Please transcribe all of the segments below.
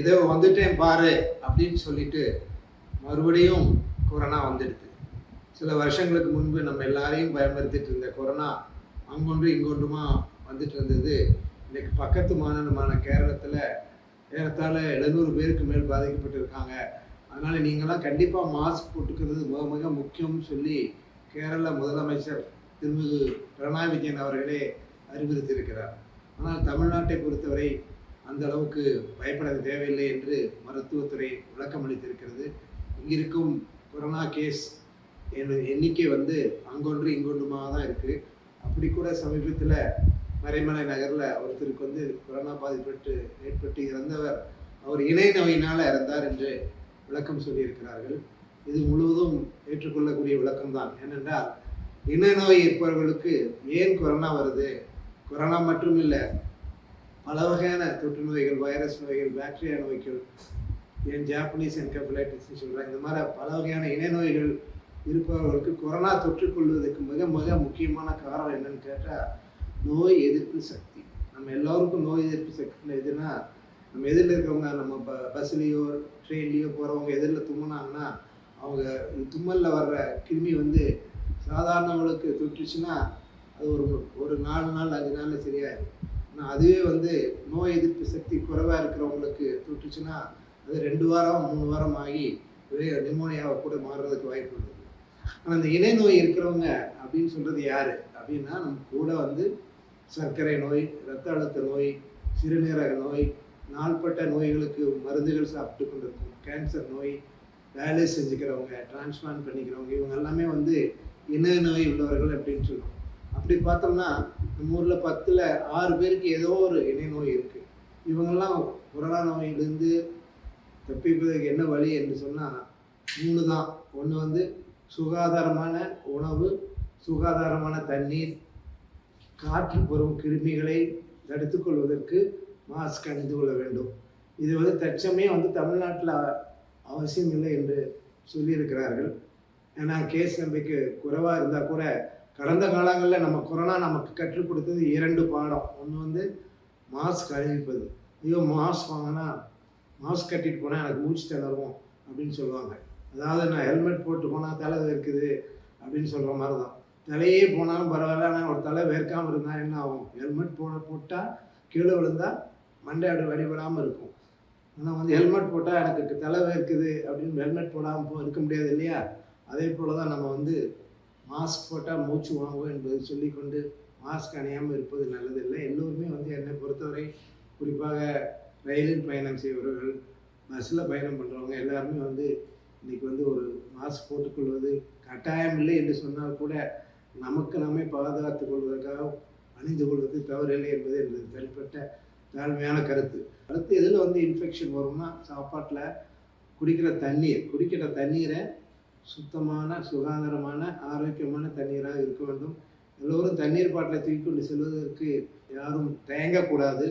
இதோ வந்துட்டேன் பாரு அப்படின்னு சொல்லிட்டு மறுபடியும் கொரோனா வந்துடுது. சில வருஷங்களுக்கு முன்பு நம்ம எல்லாரையும் பயமுறுத்திட்டு இருந்த கொரோனா அங்கொன்று இங்கொன்றுமா வந்துட்டு இருந்தது. இன்னைக்கு பக்கத்து மாநிலமான கேரளத்தில் ஏறத்தாழ எழுநூறு பேருக்கு மேல் பாதிக்கப்பட்டிருக்காங்க. அதனால் நீங்களாம் கண்டிப்பாக மாஸ்க் போட்டுக்கிறது மிக மிக முக்கியம்னு சொல்லி கேரள முதலமைச்சர் திருமிகு பிரணாய் விஜயன் அவர்களே அறிவுறுத்தியிருக்கிறார். ஆனால் தமிழ்நாட்டை பொறுத்தவரை அந்த அளவுக்கு பயப்பட தேவையில்லை என்று மருத்துவத்துறை விளக்கம் அளித்திருக்கிறது இங்கிருக்கும் கொரோனா கேஸ் எண்ணிக்கை வந்து அங்கொன்று இங்கொன்றுமாக தான் இருக்குது அப்படி கூட சமீபத்தில் மறைமலை நகரில் ஒருத்தருக்கு வந்து கொரோனா பாதிப்பட்டு ஏற்பட்டு இறந்தவர் அவர் இணை நோயினால் இறந்தார் என்று விளக்கம் சொல்லியிருக்கிறார்கள். இது முழுவதும் ஏற்றுக்கொள்ளக்கூடிய விளக்கம்தான். ஏனென்றால் இணை நோய் இருப்பவர்களுக்கு ஏன் கொரோனா வருது? கொரோனா மட்டும் இல்லை பல வகையான தொற்று நோய்கள் வைரஸ் நோய்கள் பாக்டீரியா நோய்கள் ஏன் ஜாப்பனீஸ் என்கபலைட்டிஸ் சொல்கிறாங்க இந்த மாதிரி பல வகையான இணை நோய்கள் இருப்பவர்களுக்கு கொரோனா தொற்றுக்கொள்வதற்கு மிக மிக முக்கியமான காரணம் என்னன்னு கேட்டால் நோய் எதிர்ப்பு சக்தி. நம்ம எல்லோருக்கும் நோய் எதிர்ப்பு சக்தி எதுனா நம்ம எதிரில் இருக்கிறவங்க நம்ம ப பஸ்லேயோ ட்ரெயின்லேயோ போகிறவங்க எதிரில் தும்முனாங்கன்னா அவங்க தும்மலில் வர்ற கிருமி வந்து சாதாரணவங்களுக்கு தொற்றுச்சுன்னா அது ஒரு ஒரு நாலு நாள் அஞ்சு நாளில் சரியாயிடும் ஆனால் அதுவே வந்து நோய் எதிர்ப்பு சக்தி குறைவாக இருக்கிறவங்களுக்கு தொட்டுச்சுன்னா அது ரெண்டு வாரம் மூணு வாரம் ஆகி நிமோனியாவை கூட மாறுறதுக்கு வாய்ப்பு இருக்குது ஆனால் அந்த இணை நோய் இருக்கிறவங்க அப்படின்னு சொல்கிறது யார்? அப்படின்னா நம்ம கூட வந்து சர்க்கரை நோய் இரத்த அழுத்த நோய் சிறுநீரக நோய் நாள்பட்ட நோய்களுக்கு மருந்துகள் சாப்பிட்டு கொண்டிருக்கும். கேன்சர் நோய் டயாலிஸ் செஞ்சுக்கிறவங்க டிரான்ஸ்பிளான்ட் பண்ணிக்கிறவங்க இவங்க எல்லாமே வந்து இணை நோய் உள்ளவர்கள் அப்படின்னு சொல்லுவோம் அப்படி பார்த்தோம்னா நம்ம ஊரில் பத்தில் ஆறு பேருக்கு ஏதோ ஒரு இணை நோய் இருக்குது இவங்கெல்லாம் கொரோனா நோயிலிருந்து தப்பிப்பதற்கு என்ன வழி என்று சொன்னால் மூணு தான் ஒன்று வந்து சுகாதாரமான உணவு சுகாதாரமான தண்ணீர் காற்று பெறும் கிருமிகளை தடுத்து கொள்வதற்கு மாஸ்க் அணிந்து கொள்ள வேண்டும். இது வந்து தற்சமயம் வந்து தமிழ்நாட்டில் அவசியம் இல்லை என்று சொல்லியிருக்கிறார்கள். ஏன்னா கேஸ் நம்பிக்கை குறைவாக இருந்தால் கூட கடந்த காலங்களில் நம்ம கொரோனா நமக்கு கற்றுக் கொடுத்தது இரண்டு பாடம். ஒன்று வந்து மாஸ்க் அணிவிப்பது. ஐயோ மாஸ்க் வாங்கினா மாஸ்க் கட்டிட்டு போனால் எனக்கு மூச்சு திணறும் அப்படின்னு சொல்லுவாங்க. அதாவது நான் ஹெல்மெட் போட்டு போனால் தலை இருக்குது அப்படின்னு சொல்கிற மாதிரி தான் தலையே போனாலும் பரவாயில்ல ஆனால் ஒரு தலை வேர்க்காமல் இருந்தால் என்ன ஆகும்? ஹெல்மெட் போட போட்டால் கீழே விழுந்தால் மண்டையாடு வடிபடாமல் இருக்கும். ஆனால் வந்து ஹெல்மெட் போட்டால் எனக்கு தலை வேர்க்குது அப்படின்னு ஹெல்மெட் போடாமல் போ இருக்க முடியாது இல்லையா? அதே போல் தான் நம்ம வந்து மாஸ்க் போட்டால் மூச்சு வாங்குவோம் என்பதை சொல்லிக்கொண்டு மாஸ்க் அணியாமல் இருப்பது நல்லதில்லை. எல்லோருமே வந்து என்னை பொறுத்தவரை குறிப்பாக ரயிலில் பயணம் செய்பவர்கள் பஸ்ஸில் பயணம் பண்ணுறவங்க எல்லாருமே வந்து இன்றைக்கி வந்து ஒரு மாஸ்க் போட்டுக்கொள்வது கட்டாயம் இல்லை என்று சொன்னால் கூட நமக்கு நம்மை பாதுகாத்துக் கொள்வதற்காக அணிந்து கொள்வது தவறில்லை என்பது எனது தனிப்பட்ட தாழ்மையான கருத்து. அடுத்து எதில் வந்து இன்ஃபெக்ஷன் வரும்னா சாப்பாட்டில் குடிக்கிற தண்ணீர் குடிக்கிற தண்ணீரை சுத்தமான சுகாதாரமான ஆரோக்கியமான தண்ணீராக இருக்க வேண்டும். எல்லோரும் தண்ணீர் பாட்டிலை தூக்கி கொண்டு செல்வதற்கு யாரும் தயங்கக்கூடாது.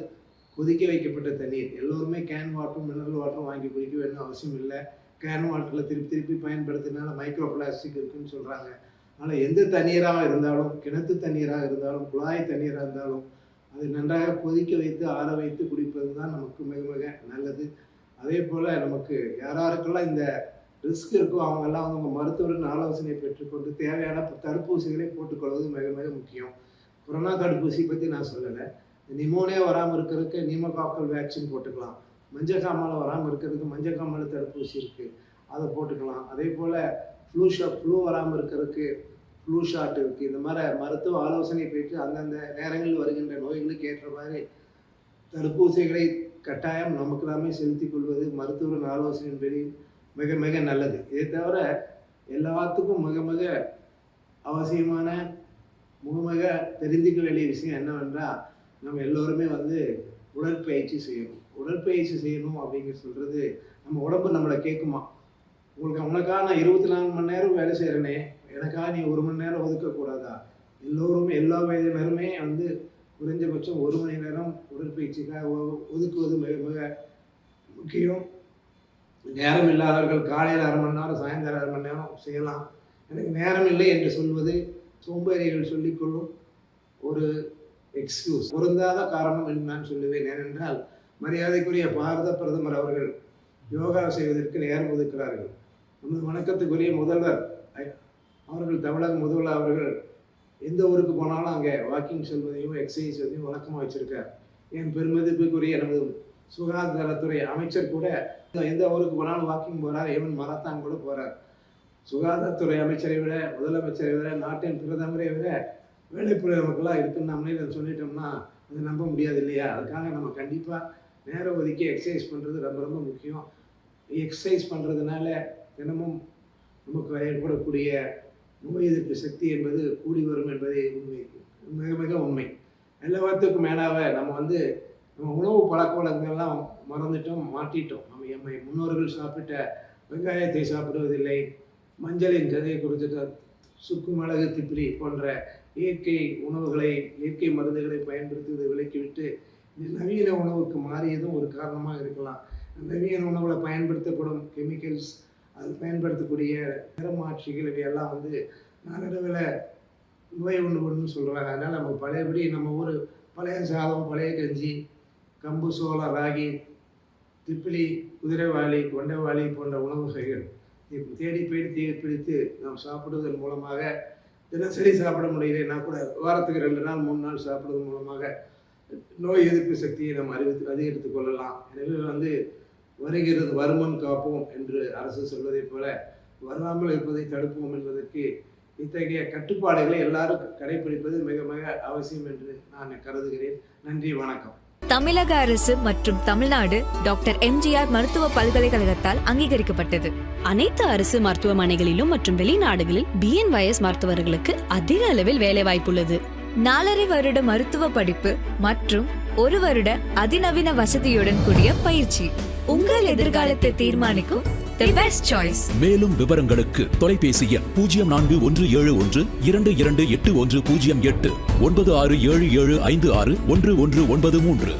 கொதிக்க வைக்கப்பட்ட தண்ணீர். எல்லோருமே கேன் வாட்டரும் மினரல் வாட்டரும் வாங்கி குடிக்க வேண்டும் அவசியம் இல்லை. கேன் வாட்டரில் திருப்பி திருப்பி பயன்படுத்தினால மைக்ரோ பிளாஸ்டிக் இருக்குன்னு சொல்கிறாங்க ஆனால் எந்த தண்ணீராக இருந்தாலும் கிணத்து தண்ணீராக இருந்தாலும் குழாய் தண்ணீராக இருந்தாலும் அது நன்றாக கொதிக்க வைத்து ஆற வைத்து குடிப்பது தான் நமக்கு மிக மிக நல்லது. அதே போல் நமக்கு யாராருக்கெல்லாம் இந்த ரிஸ்க் இருக்கோ அவங்கெல்லாம் வந்து உங்கள் மருத்துவரின் ஆலோசனை பெற்றுக்கொண்டு தேவையான தடுப்பூசிகளை போட்டுக்கொள்வது மிக மிக முக்கியம். கொரோனா தடுப்பூசி பற்றி நான் சொல்லலை. நிமோனியா வராமல் இருக்கிறதுக்கு நிமோகாக்கல் வேக்சின் போட்டுக்கலாம். மஞ்சள் காமாலை வராமல் இருக்கிறதுக்கு மஞ்சள் காமாலை தடுப்பூசி இருக்குது அதை போட்டுக்கலாம். அதே போல் ஃப்ளூ ஷாட் ஃப்ளூ வராமல் இருக்கிறதுக்கு ஃப்ளூ ஷாட் இருக்குது இந்த மாதிரி மருத்துவ ஆலோசனை பெற்று அந்தந்த நேரங்களில் வருகின்ற நோய்களுக்கு ஏற்ற மாதிரி தடுப்பூசிகளை கட்டாயம் நமக்கு நாமே செலுத்திக் கொள்வது மருத்துவரின் ஆலோசனையின்படி மிக மிக நல்லது. இதை தவிர எல்லாத்துக்கும் மிக மிக அவசியமான மிக மிக தெரிஞ்சிக்க வேண்டிய விஷயம் என்னவென்றால் நம்ம எல்லோருமே வந்து உடற்பயிற்சி செய்யணும். உடற்பயிற்சி செய்யணும் அப்படிங்கிற சொல்கிறது நம்ம உடம்பு நம்மளை கேட்குமா? உங்களுக்கு உனக்காக நான் இருபத்தி நாலு மணி நேரம் வேலை செய்கிறேனே எனக்காக நீ ஒரு மணி நேரம் ஒதுக்கக்கூடாதா எல்லோருமே எல்லா வயதினருமே வந்து குறைஞ்சபட்சம் ஒரு மணி நேரம் உடற்பயிற்சிக்காக ஒ- ஒதுக்குவது மிக மிக முக்கியம். நேரம் இல்லாதவர்கள் காலையில் அரை மணி நேரம் சாயந்தரம் அரை மணி நேரம் செய்யலாம். எனக்கு நேரம் இல்லை என்று சொல்வது சோம்பேறிகள் சொல்லிக்கொள்ளும் ஒரு எக்ஸ்கியூஸ் பொருந்தாத காரணம் என்று நான் சொல்லுவேன். ஏனென்றால் மரியாதைக்குரிய பாரத பிரதமர் அவர்கள் யோகா செய்வதற்கு நேரம் ஒதுக்கிறார்கள் நமது வணக்கத்துக்குரிய முதல்வர் ஐ- அவர்கள் தமிழக முதல்வர் அவர்கள் எந்த ஊருக்கு போனாலும் அங்கே வாக்கிங் செல்வதையும் எக்ஸசைஸ் செய்வதையும் வழக்கமாக வச்சுருக்கார். என் பெருமதிப்புக்குரிய நமது சுகாதாரத்துறை அமைச்சர் கூட எந்த ஊருக்கு போனாலும் வாக்கிங் போறார் ஈவன் மரத்தான் கூட போறார். சுகாதாரத்துறை அமைச்சரை விட முதலமைச்சரை விட நாட்டின் பிரதமரை விட வேலைப்புற மக்களாக இருக்குன்னு நம்மளே இதை சொல்லிட்டோம்னா அதை நம்ப முடியாது இல்லையா? அதுக்காக நம்ம கண்டிப்பாக நேரம் ஒதுக்கி எக்ஸசைஸ் பண்ணுறது ரொம்ப ரொம்ப முக்கியம். எக்ஸசைஸ் பண்ணுறதுனால தினமும் நமக்கு ஏற்படக்கூடிய நோய் எதிர்ப்பு சக்தி என்பது கூடி வரும் என்பதே உண்மை. மிக மிக உண்மை. எல்லாத்துக்கும் மேலாக நம்ம வந்து நம்ம உணவு பழக்க வழக்கங்கள்லாம் மறந்துட்டோம் மாட்டிட்டோம். நம்ம எம்மை முன்னோர்கள் சாப்பிட்ட வெங்காயத்தை சாப்பிடுவதில்லை மஞ்சளின் கதையை குறித்துட்டு சுக்கு மிளகு திப்பிலி போன்ற இயற்கை உணவுகளை இயற்கை மருந்துகளை பயன்படுத்துவதை விலக்கிவிட்டு இந்த நவீன உணவுக்கு மாறியதும் ஒரு காரணமாக இருக்கலாம். நவீன உணவில் பயன்படுத்தப்படும் கெமிக்கல்ஸ் அது பயன்படுத்தக்கூடிய நிறமாட்சிகள் இவையெல்லாம் வந்து நாளடைவில் நோய் ஒன்று ஒன்று சொல்கிறாங்க அதனால் நம்ம பழையபடி நம்ம ஊர் பழைய சாதம் பழைய கஞ்சி கம்பு சோள ராகி திப்பிலி குதிரைவாளி கொண்டைவாளி போன்ற உணவு வகைகள். தேடி போய் தேடி பிடித்து நாம் சாப்பிடுவதன் மூலமாக தினசரி சாப்பிட முடியலைன்னா கூட வாரத்துக்கு ரெண்டு நாள் மூணு நாள் சாப்பிடுவதன் மூலமாக நோய் எதிர்ப்பு சக்தியை நம்ம அறிவித்து அதிகரித்துக் கொள்ளலாம். எனவே வந்து வருகிறது வருமன் காப்போம் என்று அரசு சொல்வதைப் போல வராமல் இருப்பதை தடுப்போம் என்பதற்கு இத்தகைய கட்டுப்பாடுகளை எல்லாரும் கடைபிடிப்பது மிக மிக அவசியம் என்று நான் கருதுகிறேன். நன்றி வணக்கம். தமிழக அரசு மற்றும் தமிழ்நாடு டாக்டர் எம்ஜிஆர் மருத்துவ பல்கலைக்கழகத்தால் அங்கீகரிக்கப்பட்டது. அனைத்து அரசு மருத்துவமனைகளிலும் மற்றும் வெளிநாடுகளில் பிஎன்ஒய்எஸ் மருத்துவர்களுக்கு அதிக அளவில் வேலை வாய்ப்புள்ளது நாலரை வருட மருத்துவ படிப்பு மற்றும் ஒரு வருட அதிநவீன வசதியுடன் கூடிய பயிற்சி. உங்கள் எதிர்காலத்தை தீர்மானிக்கும் தி பெஸ்ட் சாய்ஸ் மேலும் விவரங்களுக்கு தொலைபேசி எண் பூஜ்ஜியம் நான்கு ஒன்று ஏழு ஒன்று இரண்டு இரண்டு எட்டு ஒன்று பூஜ்ஜியம் எட்டு ஒன்பது ஆறு ஏழு ஏழு ஐந்து ஆறு ஒன்று ஒன்று ஒன்பது மூன்று.